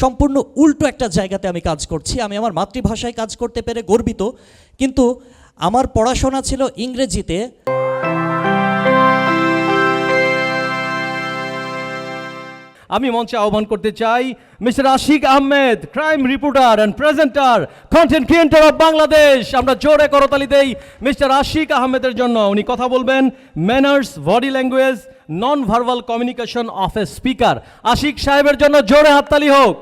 সম্পূর্ণ উল্টো একটা জায়গাতে আমি কাজ করছি। আমি আমার মাতৃভাষায় কাজ করতে পেরে গর্বিত। কিন্তু আমার পড়াশোনা ছিল ইংরেজিতে। আমি মঞ্চে আহ্বান করতে চাই mister Ashik Ahmed, crime reporter and presenter content creator of Bangladesh আমরা জোরে করতালি দেই মিস্টার আশিক আহমেদের জন্য। উনি কথা বলবেন manners body language non verbal communication of a speaker Ashik সাহেবের জন্য জোরে হাততালি হোক।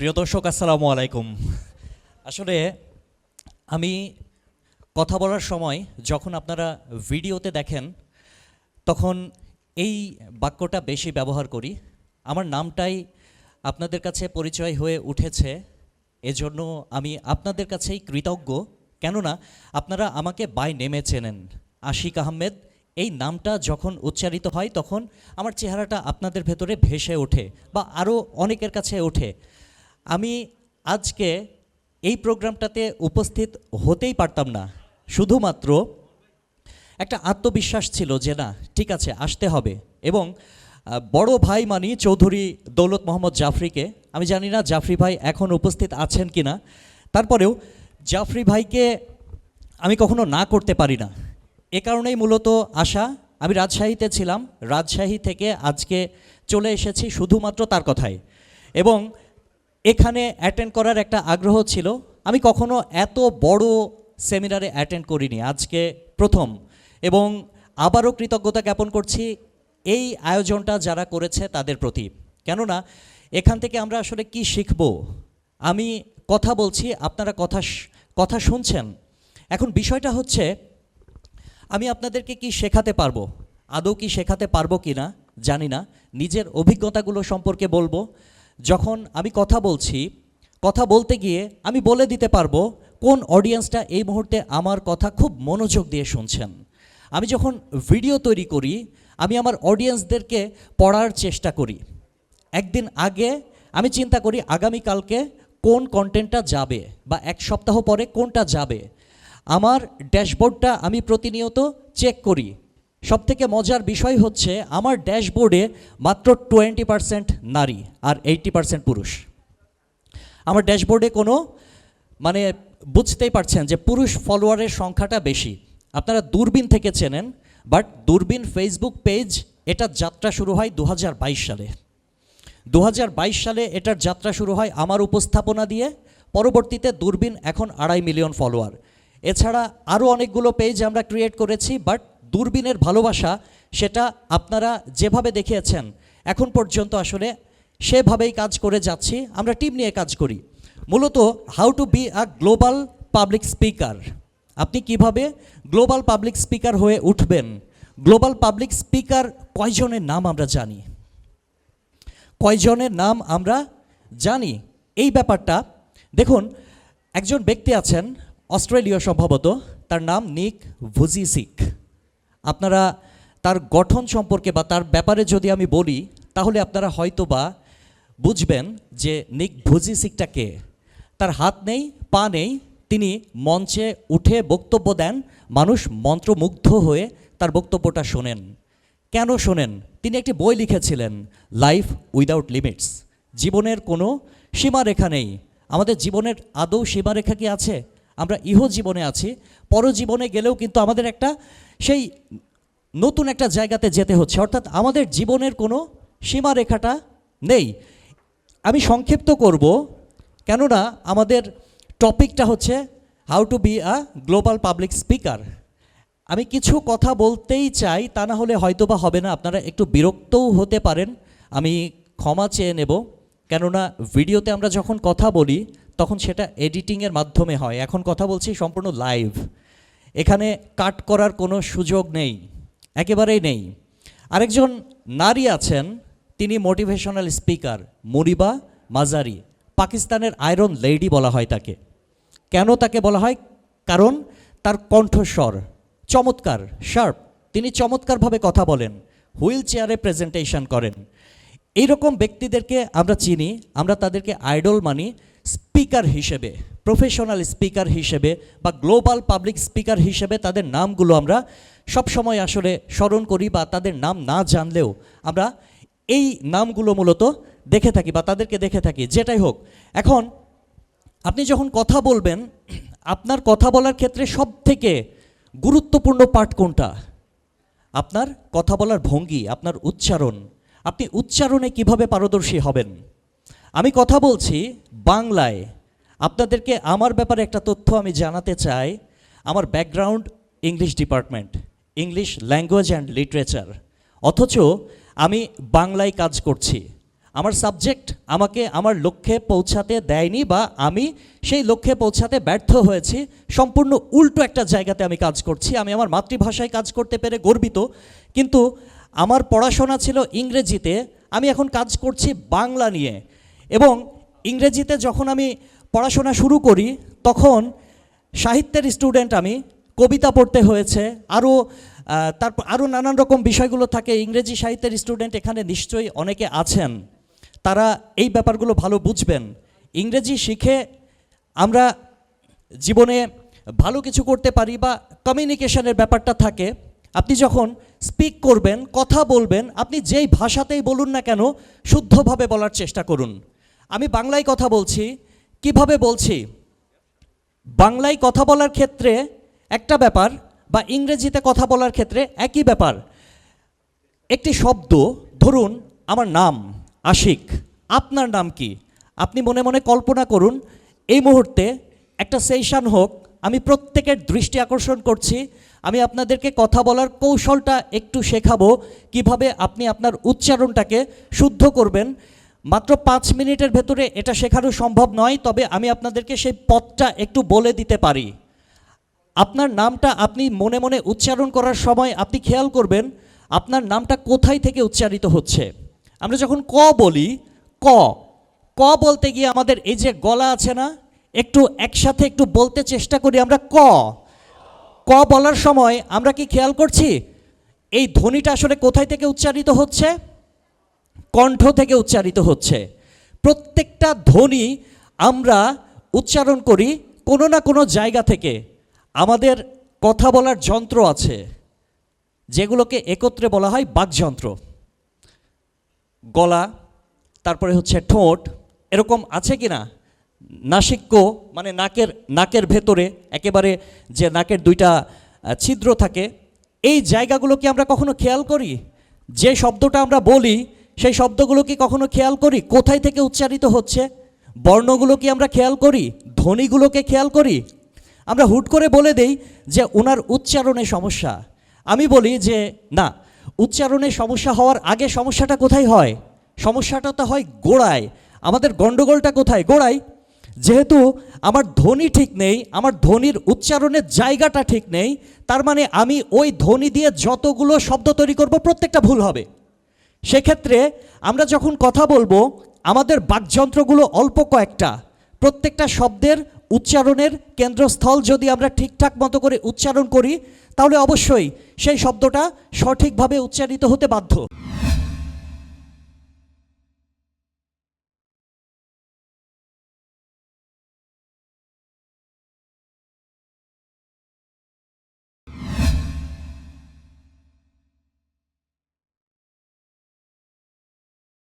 প্রিয় দর্শক, আসসালামু আলাইকুম। আসলে আমি কথা বলার সময় যখন আপনারা ভিডিওতে দেখেন, তখন এই বাক্যটা বেশি ব্যবহার করি। আমার নামটাই আপনাদের কাছে পরিচয় হয়ে উঠেছে, এজন্য আমি আপনাদের কাছেই কৃতজ্ঞ। কেননা আপনারা আমাকে বাই নেমে চেনেন। আশিক আহমেদ, এই নামটা যখন উচ্চারিত হয়, তখন আমার চেহারাটা আপনাদের ভেতরে ভেসে ওঠে বা আরও অনেকের কাছে ওঠে। আমি আজকে এই প্রোগ্রামটাতে উপস্থিত হতেই পারতাম না। শুধুমাত্র একটা আত্মবিশ্বাস ছিল যে না, ঠিক আছে, আসতে হবে। এবং বড় ভাই মানি চৌধুরী দৌলত মোহাম্মদ জাফরিকে, আমি জানি না জাফরি ভাই এখন উপস্থিত আছেন কি না তারপরেও জাফরি ভাইকে আমি কখনো না করতে পারি না। এ কারণেই মূলত আসা আমি রাজশাহীতে ছিলাম, রাজশাহী থেকে আজকে চলে এসেছি শুধুমাত্র তার কথায় এবং এখানে অ্যাটেন্ড করার একটা আগ্রহ ছিল। আমি কখনো এত বড় সেমিনারে অ্যাটেন্ড করিনি, আজকে প্রথম। এবং আবারও কৃতজ্ঞতা জ্ঞাপন করছি এই আয়োজনটা যারা করেছে তাদের প্রতি। কেননা, এখান থেকে আমরা আসলে কি শিখব? আমি কথা বলছি, আপনারা কথা কথা শুনছেন। এখন বিষয়টা হচ্ছে, আমি আপনাদেরকে কি শেখাতে পারব? আদৌ কি শেখাতে পারব কি না জানি না। নিজের অভিজ্ঞতাগুলো সম্পর্কে বলব। যখন আমি কথা বলছি, কথা বলতে গিয়ে আমি বলে দিতে পারব কোন অডিয়েন্সটা এই মুহূর্তে আমার কথা খুব মনোযোগ দিয়ে শুনছেন। আমি যখন ভিডিও তৈরি করি, আমি আমার অডিয়েন্সদেরকে পড়ার চেষ্টা করি। একদিন আগে আমি চিন্তা করি আগামীকালকে কোন কন্টেন্টটা যাবে বা এক সপ্তাহ পরে কোনটা যাবে। আমার ড্যাশবোর্ডটা আমি প্রতিনিয়ত চেক করি। সবথেকে মজার বিষয় হচ্ছে আমার ড্যাশবোর্ডে মাত্র টোয়েন্টি পার্সেন্ট নারী আর এইট্টি পার্সেন্ট পুরুষ। আমার ড্যাশবোর্ডে কোনো মানে বুঝতেই পারছেন যে পুরুষ ফলোয়ারের সংখ্যাটা বেশি। আপনারা দূরবীন থেকে চেনেন, বাট দূরবীন ফেসবুক পেজ এটা যাত্রা শুরু হয় দু হাজার বাইশ সালে। দু হাজার বাইশ সালে এটার যাত্রা শুরু হয় আমার উপস্থাপনা দিয়ে, পরবর্তীতে দূরবীন এখন আড়াই মিলিয়ন ফলোয়ার। এছাড়া আরও অনেকগুলো পেজ আমরা ক্রিয়েট করেছি, বাট দূরবীনের ভালোবাসা, সেটা আপনারা যেভাবে দেখিয়েছেন, এখন পর্যন্ত আসলে সেভাবেই কাজ করে যাচ্ছি। আমরা টিম নিয়ে কাজ করি। মূলত how to be a global public speaker আপনি কীভাবে গ্লোবাল পাবলিক স্পিকার হয়ে উঠবেন? গ্লোবাল পাবলিক স্পিকার কয়জনের নাম আমরা জানি? কয়জনের নাম আমরা জানি? এই ব্যাপারটা, দেখুন, একজন ব্যক্তি আছেন, অস্ট্রেলীয় সম্ভবত, তার নাম নিক ভুজিসিক। আপনারা তার গঠন সম্পর্কে বা তার ব্যাপারে যদি আমি বলি, তাহলে আপনারা হয়তো বা বুঝবেন যে নিক ভুজিসিকটা কে। তার হাত নেই, পা নেই, তিনি মঞ্চে উঠে বক্তব্য দেন, মানুষ মন্ত্রমুগ্ধ হয়ে তার বক্তব্যটা শোনেন। কেন শোনেন? তিনি একটি বই লিখেছিলেন লাইফ উইদাউট লিমিটস জীবনের কোনো সীমারেখা নেই। আমাদের জীবনের আদৌ সীমারেখা কি আছে? আমরা ইহ জীবনে আছি, পরজীবনে গেলেও কিন্তু আমাদের একটা সেই নতুন একটা জায়গাতে যেতে হচ্ছে। অর্থাৎ আমাদের জীবনের কোনো সীমারেখাটা নেই। আমি সংক্ষিপ্ত করব, কেননা আমাদের টপিকটা হচ্ছে how to be a global public speaker আমি কিছু কথা বলতেই চাই, তা না হলে হয়তো বা হবে না। আপনারা একটু বিরক্তও হতে পারেন। আমি ক্ষমা চেয়ে নেব। কেননা ভিডিওতে আমরা যখন কথা বলি, তখন সেটা এডিটিংয়ের মাধ্যমে হয়। এখন কথা বলছি সম্পূর্ণ লাইভ। এখানে কাট করার কোনো সুযোগ নেই। একেবারেই নেই। আরেকজন নারী আছেন, তিনি মোটিভেশনাল স্পিকার মুরিবা মাজারি, পাকিস্তানের আয়রন লেডি বলা হয় তাকে। কেন তাকে বলা হয়? কারণ তার কণ্ঠস্বর চমৎকার, শার্প। তিনি চমৎকারভাবে কথা বলেন, হুইল চেয়ারে প্রেজেন্টেশন করেন। এইরকম ব্যক্তিদেরকে আমরা চিনি, আমরা তাদেরকে আইডল মানি স্পিকার হিসেবে, প্রফেশনাল স্পিকার হিসেবে বা গ্লোবাল পাবলিক স্পিকার হিসেবে তাদের নামগুলো আমরা সব সময় আসলে স্মরণ করি বা তাদের নাম না জানলেও আমরা এই নামগুলো মূলত দেখে থাকি বা তাদেরকে দেখে থাকি, যেটাই হোক। এখন আপনি যখন কথা বলবেন, আপনার কথা বলার ক্ষেত্রে সব থেকে গুরুত্বপূর্ণ পাঠ কোনটা? আপনার কথা বলার ভঙ্গি, আপনার উচ্চারণ। আপনি উচ্চারণে কীভাবে পারদর্শী হবেন? আমি কথা বলছি বাংলায়। আপনাদেরকে আমার ব্যাপারে একটা তথ্য আমি জানাতে চাই। আমার background English department English language and literature অথচ আমি বাংলায় কাজ করছি। আমার সাবজেক্ট আমাকে আমার লক্ষ্যে পৌঁছাতে দেয়নি বা আমি সেই লক্ষ্যে পৌঁছাতে ব্যর্থ হয়েছি। সম্পূর্ণ উল্টো একটা জায়গাতে আমি কাজ করছি। আমি আমার মাতৃভাষায় কাজ করতে পেরে গর্বিত। কিন্তু আমার পড়াশোনা ছিল ইংরেজিতে, আমি এখন কাজ করছি বাংলা নিয়ে। এবং ইংরেজিতে যখন আমি পড়াশোনা শুরু করি, তখন সাহিত্যের স্টুডেন্ট আমি, কবিতা পড়তে হয়েছে, আরও তারপর আরও নানান রকম বিষয়গুলো থাকে। ইংরেজি সাহিত্যের স্টুডেন্ট এখানে নিশ্চয়ই অনেকে আছেন। তারা এই ব্যাপারগুলো ভালো বুঝবেন। ইংরেজি শিখে আমরা জীবনে ভালো কিছু করতে পারি বা কমিউনিকেশনের ব্যাপারটা থাকে। আপনি যখন স্পিক করবেন, কথা বলবেন, আপনি যেই ভাষাতেই বলুন না কেন, শুদ্ধভাবে বলার চেষ্টা করুন। আমি বাংলায় কথা বলছি, কীভাবে বলছি? বাংলায় কথা বলার ক্ষেত্রে একটা ব্যাপার বা ইংরেজিতে কথা বলার ক্ষেত্রে একই ব্যাপার। একটি শব্দ, ধরুন আমার নাম, আশিক, আপনার নাম কি? আপনি মনে মনে কল্পনা করুন, এই মুহূর্তে একটা সেশন হোক, আমি প্রত্যেকের দৃষ্টি আকর্ষণ করছি আমি আপনাদেরকে কথা বলার কৌশলটা একটু শেখাবো। কীভাবে আপনি আপনার উচ্চারণটাকে শুদ্ধ করবেন। মাত্র পাঁচ মিনিটের ভেতরে এটা শেখানো সম্ভব নয়, তবে আমি আপনাদেরকে সেই পথটা একটু বলে দিতে পারি। আপনার নামটা আপনি মনে মনে উচ্চারণ করার সময় আপনি খেয়াল করবেন, আপনার নামটা কোথায় থেকে উচ্চারিত হচ্ছে। আমরা যখন ক বলি, ক ক বলতে গিয়ে আমাদের এই যে গলা আছে না, একটু একসাথে একটু বলতে চেষ্টা করি আমরা ক। ক বলার সময় আমরা কি খেয়াল করছি? এই ধ্বনিটা আসলে কোথায় থেকে উচ্চারিত হচ্ছে? কণ্ঠ থেকে উচ্চারিত হচ্ছে। প্রত্যেকটা ধ্বনি আমরা উচ্চারণ করি কোনো না কোনো জায়গা থেকে। আমাদের কথা বলার যন্ত্র আছে, যেগুলোকে একত্রে বলা হয় বাকযন্ত্র। গলা, তারপরে হচ্ছে ঠোঁট, এরকম আছে কি না নাসিক্য মানে নাকের নাকের ভেতরে, একেবারে যে নাকের দুইটা ছিদ্র থাকে, এই জায়গাগুলো কি আমরা কখনো খেয়াল করি? যে শব্দটা আমরা বলি, সেই শব্দগুলো কি কখনো খেয়াল করি? কোথায় থেকে উচ্চারিত হচ্ছে? বর্ণগুলো কি আমরা খেয়াল করি? ধ্বনিগুলোকে খেয়াল করি? আমরা হুট করে বলে দেই যে ওনার উচ্চারণে সমস্যা। আমি বলি যে, না, উচ্চারণে সমস্যা হওয়ার আগে সমস্যাটা কোথায় হয়? সমস্যাটা তো হয় গোড়ায়। আমাদের গণ্ডগোলটা কোথায়? গোড়ায় যেহেতু আমার ধ্বনি ঠিক নেই, আমার ধ্বনির উচ্চারণের জায়গাটা ঠিক নেই, তার মানে আমি ওই ধ্বনি দিয়ে যতগুলো শব্দ তৈরি করব প্রত্যেকটা ভুল হবে। সেক্ষেত্রে আমরা যখন কথা বলব, আমাদের বাকযন্ত্রগুলো অল্প কয়েকটা, প্রত্যেকটা শব্দের উচ্চারণের কেন্দ্রস্থল যদি আমরা ঠিকঠাক মতো করে উচ্চারণ করি, তাহলে অবশ্যই সেই শব্দটা সঠিকভাবে উচ্চারিত হতে বাধ্য।